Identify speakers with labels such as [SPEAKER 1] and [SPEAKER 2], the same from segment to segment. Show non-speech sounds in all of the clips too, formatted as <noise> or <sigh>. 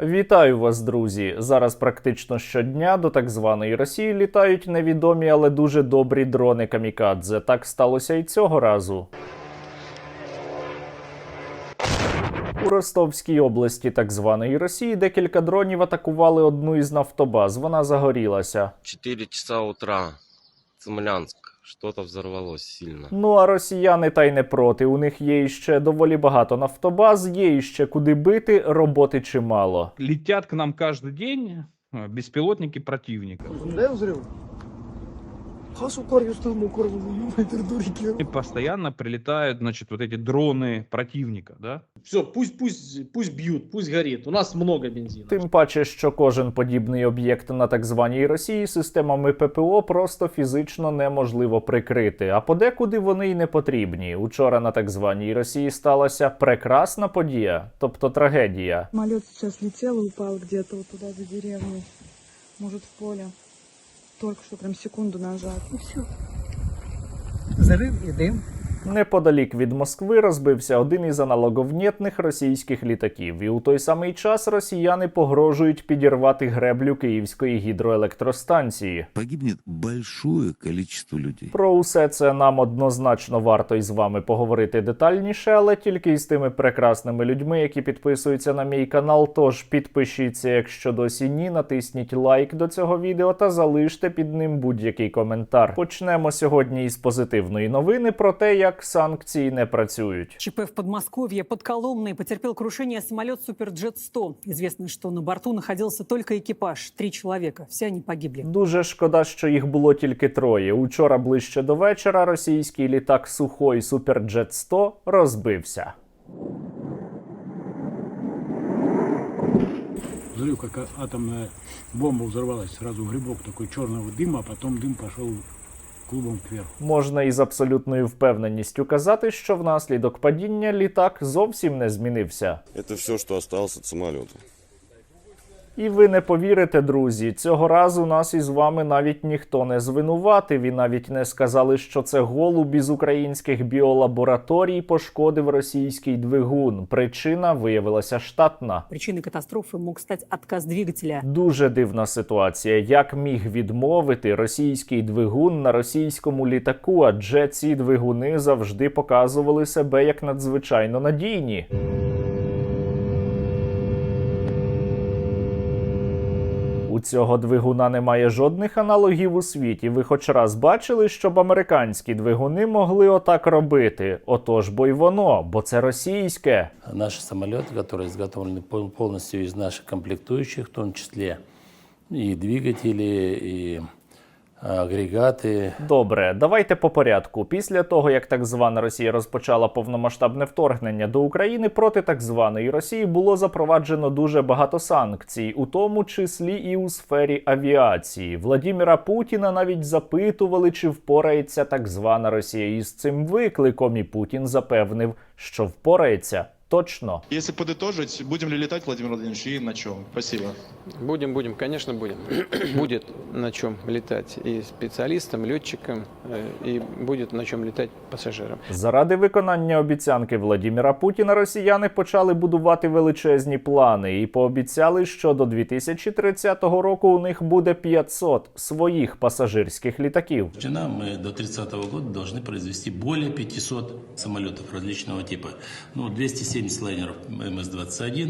[SPEAKER 1] Вітаю вас, друзі! Зараз практично щодня до так званої Росії літають невідомі, але дуже добрі дрони камікадзе. Так сталося і цього разу. У Ростовській області так званої Росії декілька дронів атакували одну із нафтобаз. Вона загорілася.
[SPEAKER 2] 4 часа утра, Цимлянск. Что-то взорвалось сильно.
[SPEAKER 1] Ну а росіяни та й не проти. У них є іще доволі багато нафтобаз, є іще куди бити, роботи чимало.
[SPEAKER 3] летят к нам каждый день э, беспилотники противника.
[SPEAKER 4] Де взрыв? Хасу корью мокрого, ебать, дурики.
[SPEAKER 3] И постоянно прилетают, значит, вот эти дроны противника, да?
[SPEAKER 4] Все, пусть, пусть, пусть бьют, пусть горит. У нас много бензина.
[SPEAKER 1] Тим паче, що кожен подібний об'єкт на так званій Росії системами ППО просто фізично неможливо прикрити, а подекуди вони й не потрібні. Учора на так званій Росії сталася прекрасна подія, тобто трагедія.
[SPEAKER 5] Самолет сейчас летел и упал где-то вот туда за деревней. Может, в поле. Только что прям секунду назад. И все.
[SPEAKER 4] Взрыв и дым.
[SPEAKER 1] Неподалік від Москви розбився один із аналоговнєтних російських літаків, і у той самий час росіяни погрожують підірвати греблю Київської гідроелектростанції.
[SPEAKER 6] погибнет большое количество людей.
[SPEAKER 1] Про усе це нам однозначно варто із вами поговорити детальніше, але тільки із тими прекрасними людьми, які підписуються на мій канал. Тож підпишіться, якщо досі ні, натисніть лайк до цього відео та залиште під ним будь-який коментар. Почнемо сьогодні із позитивної новини про те, як санкції не працюють.
[SPEAKER 7] ЧП в Подмосковье под Коломной потерпел крушение самолет Суперджет-100. Известно, что на борту находился только экипаж, три человека. Все они погибли.
[SPEAKER 1] Дуже шкода, що їх було тільки троє. Учора ближче до вечора російський літак Сухой Суперджет 100 розбився.
[SPEAKER 8] Взрыв, как а- атомная бомба взорвалась. Сразу грибок такой черного дыма, а потом дым пошел клубом кверху.
[SPEAKER 1] Можна із абсолютною впевненістю казати, що внаслідок падіння літак зовсім не змінився.
[SPEAKER 9] Це все, що залишилося від самолета.
[SPEAKER 1] І ви не повірите, друзі, цього разу нас із вами навіть ніхто не звинуватив і навіть не сказали, що це голуб із українських біолабораторій пошкодив російський двигун. Причина виявилася штатна.
[SPEAKER 7] Причиной катастрофы мог стать отказ двигателя.
[SPEAKER 1] Дуже дивна ситуація. Як міг відмовити російський двигун на російському літаку? Адже ці двигуни завжди показували себе як надзвичайно надійні. цього двигуна немає жодних аналогів у світі. Ви хоч раз бачили, щоб американські двигуни могли отак робити? Отож, бо й воно, бо це російське.
[SPEAKER 10] Наши самолеты, которые изготовлены пол- полностью из наших комплектующих, в том числе и двигатели, и агрегаты,
[SPEAKER 1] Добре, давайте по порядку. Після того, як так звана Росія розпочала повномасштабне вторгнення до України, проти так званої Росії було запроваджено дуже багато санкцій, у тому числі і у сфері авіації. Владіміра Путіна навіть запитували, чи впорається так звана Росія із цим викликом, і Путін запевнив, що впорається Точно.
[SPEAKER 11] Если подытожить, будем ли летать, Владимир Владимирович, и на чем? Спасибо.
[SPEAKER 12] Будем, будем, конечно, будем. <coughs> Будет на чем летать и специалистам, летчикам, э, и будет на чем летать пассажирам.
[SPEAKER 1] Заради виконання обіцянки Владіміра Путіна росіяни почали будувати величезні плани і пообіцяли, що до 2030 року у них буде 500 своїх пасажирських літаків.
[SPEAKER 10] Вчера мы до 30 года должны произвести более 500 самолетов различного типа. Ну, 270 лайнеров МС-21,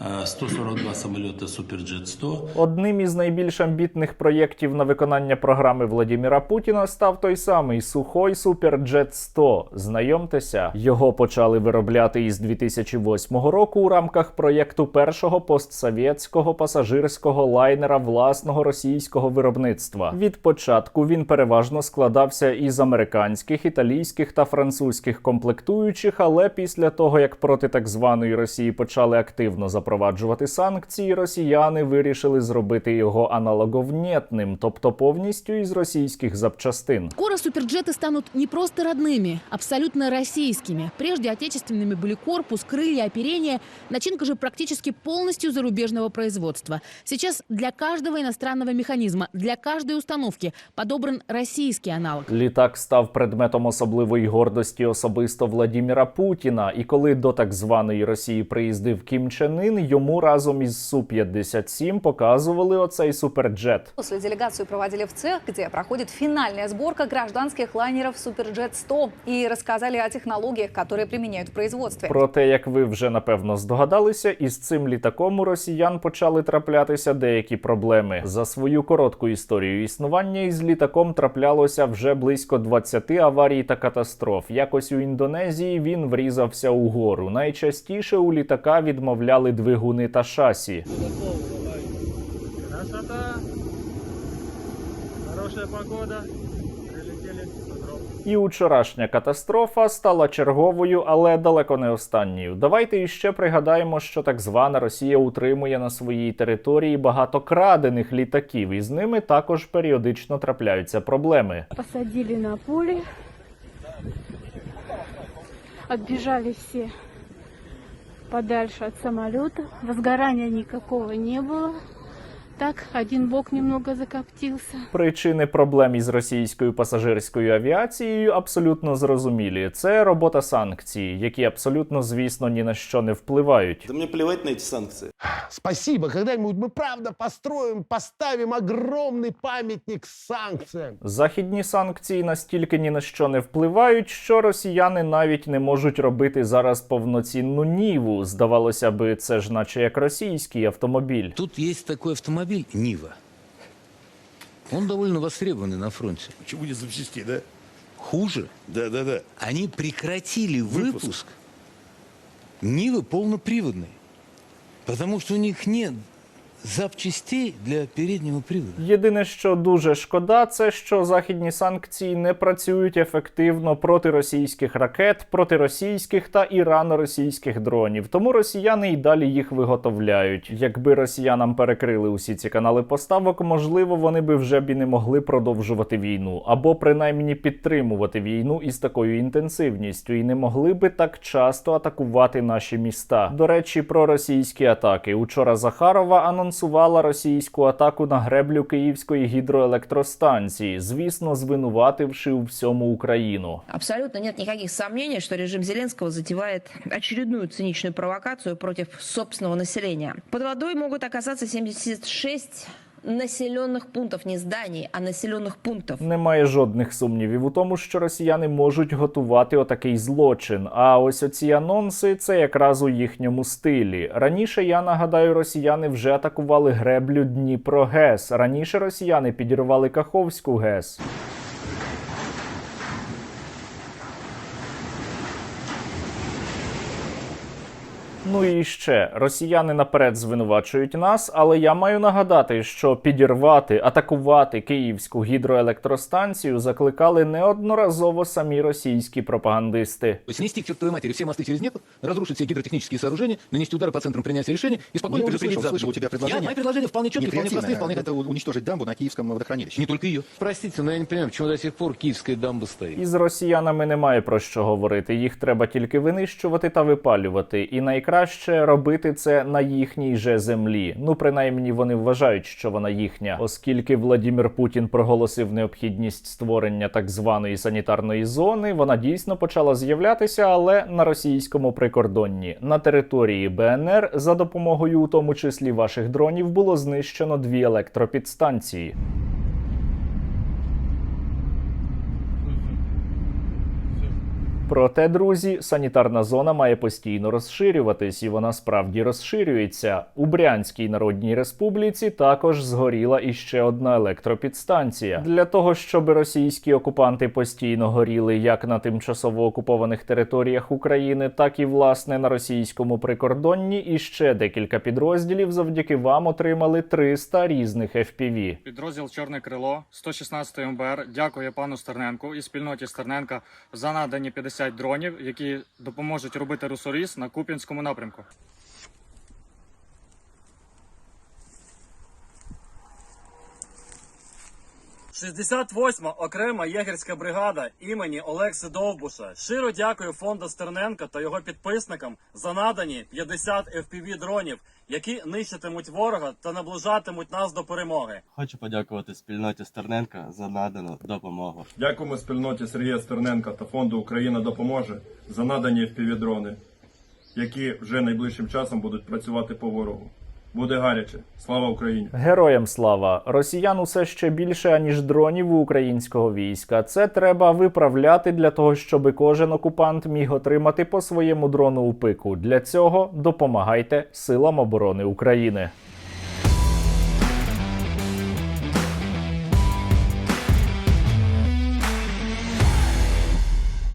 [SPEAKER 10] э, 142 самолета Суперджет 100,
[SPEAKER 1] Одним із найбільш амбітних проєктів на виконання програми Владіміра Путіна став той самий сухой Суперджет 100. Знайомтеся, його почали виробляти із 2008 року у рамках проєкту першого постсовєтського пасажирського лайнера власного російського виробництва. Від початку він переважно складався із американських, італійських та французьких комплектуючих, але після того як проти так званої Росії почали активно запроваджувати санкції, росіяни вирішили зробити його аналоговнєтним, тобто повністю із російських запчастин.
[SPEAKER 13] Скоро суперджеты станут не просто родными, абсолютно российскими. Прежде отечественными были корпус, крылья, оперение. Начинка же практически полностью зарубежного производства. Сейчас для каждого иностранного механизма, для каждой установки подобран российский аналог.
[SPEAKER 1] Літак став предметом особливої гордості особисто Владіміра Путіна. І коли до так так званої Росії приїздив Кім Чен Ін, йому разом із Су 57 показували оцей суперджет.
[SPEAKER 14] После делегацию проводили в цех, где проходит финальная сборка гражданских лайнеров Суперджет-100 и рассказали о технологиях, которые применяют в производстве.
[SPEAKER 1] Проте, як ви вже напевно здогадалися, із цим літаком у росіян почали траплятися деякі проблеми. За свою коротку історію існування із літаком траплялося вже близько 20 аварій та катастроф. Якось у Індонезії він врізався у гору. Найчастіше у літака відмовляли двигуни та шасі.
[SPEAKER 4] Красота. Хорошая погода.
[SPEAKER 1] І учорашня катастрофа стала черговою, але далеко не останньою. Давайте іще пригадаємо, що так звана Росія утримує на своїй території багато крадених літаків, і з ними також періодично трапляються проблеми.
[SPEAKER 5] Посадили на поле. Отбежали все подальше от самолета. Возгорания никакого не было Так, один бок немного закоптился.
[SPEAKER 1] Причини проблем із російською пасажирською авіацією абсолютно зрозумілі. Це робота санкцій, які абсолютно, звісно, ні на що не впливають.
[SPEAKER 9] Да мне плевать на эти санкции.
[SPEAKER 4] Спасибо, когда-нибудь мы правда построим, поставим огромный памятник санкциям.
[SPEAKER 1] Західні санкції настільки ні на що не впливають, що росіяни навіть не можуть робити зараз повноцінну ніву. Здавалося би, це ж наче як російський автомобіль.
[SPEAKER 6] Тут есть такой Автомобиль Нива. Он довольно востребованный на фронте.
[SPEAKER 9] Почему не запчастей, да?
[SPEAKER 6] Хуже,
[SPEAKER 9] Да, да, да.
[SPEAKER 6] они прекратили
[SPEAKER 9] Выпуск.
[SPEAKER 6] выпуск Нивы полноприводной. Потому что у них нет запчастей для переднего привода.
[SPEAKER 1] Єдине, що дуже шкода, це що західні санкції не працюють ефективно проти російських ракет, проти російських та ірано-російських дронів. Тому росіяни й далі їх виготовляють. Якби росіянам перекрили усі ці канали поставок, можливо, вони би вже б і не могли продовжувати війну, або принаймні підтримувати війну із такою інтенсивністю, і не могли би так часто атакувати наші міста. До речі, про російські атаки. Учора Захарова анонсувала російську атаку на греблю Київської гідроелектростанції, звісно, звинувативши у всьому Україну.
[SPEAKER 15] Абсолютно нет никаких сомнений, что режим Зеленского затевает очередную циничную провокацию против собственного населения. Под водой могут оказаться 76 населенных пунктів, не зданий, а населених пунктов.
[SPEAKER 1] Немає жодних сумнівів у тому, що росіяни можуть готувати отакий злочин. А ось оці анонси це якраз у їхньому стилі. Раніше я нагадаю, росіяни вже атакували греблю Дніпро ГЕС. Раніше росіяни підірвали Каховську ГЕС. Ну і ще росіяни наперед звинувачують нас, але я маю нагадати, що підірвати, атакувати київську гідроелектростанцію закликали неодноразово самі російські пропагандисти.
[SPEAKER 6] Снести к чертовой матери все мосты через Днепр, разрушить все гидротехнические сооружения, нанести удары по центрам принятия решений и спокойно предупредить завтра.
[SPEAKER 16] у тебя предложение.
[SPEAKER 6] Я, мои предложения вполне четкие, вполне простые, вполне
[SPEAKER 16] Это уничтожить дамбу на Киевском водохранилище.
[SPEAKER 6] Не только ее. Простите, но я не понимаю, почему до сих пор киевская дамба стоит.
[SPEAKER 1] Із росіянами немає про що говорити. Їх треба тільки винищувати та випалювати. І найкраще робити це на їхній же землі. Ну, принаймні, вони вважають, що вона їхня, оскільки Владімір Путін проголосив необхідність створення так званої санітарної зони. Вона дійсно почала з'являтися, але на російському прикордонні на території БНР за допомогою, у тому числі ваших дронів, було знищено дві електропідстанції. Проте, друзі, санітарна зона має постійно розширюватись, і вона справді розширюється. У Брянській Народній Республіці також згоріла іще одна електропідстанція. Для того, щоб російські окупанти постійно горіли як на тимчасово окупованих територіях України, так і власне на російському прикордонні. І ще декілька підрозділів завдяки вам отримали 300 різних FPV.
[SPEAKER 17] Підрозділ Чорне крило 116 МБР дякує пану Стерненку і спільноті Стерненка за надані 50 дронів, які допоможуть робити русоріз на Куп'янському напрямку. Окрема єгерська бригада імені Олекси Довбуша. Щиро дякую фонду Стерненка та його підписникам за надані 50 FPV дронів, які нищитимуть ворога та наближатимуть нас до перемоги.
[SPEAKER 18] Хочу подякувати спільноті Стерненка за надану допомогу.
[SPEAKER 19] Дякуємо спільноті Сергія Стерненка та фонду Україна допоможе за надані FPV-дрони. які вже найближчим часом будуть працювати по ворогу. Буде гаряче. Слава Україні!
[SPEAKER 1] Героям слава! Росіян усе ще більше аніж дронів у українського війська. Це треба виправляти для того, щоб кожен окупант міг отримати по своєму дрону у пику. Для цього допомагайте силам оборони України.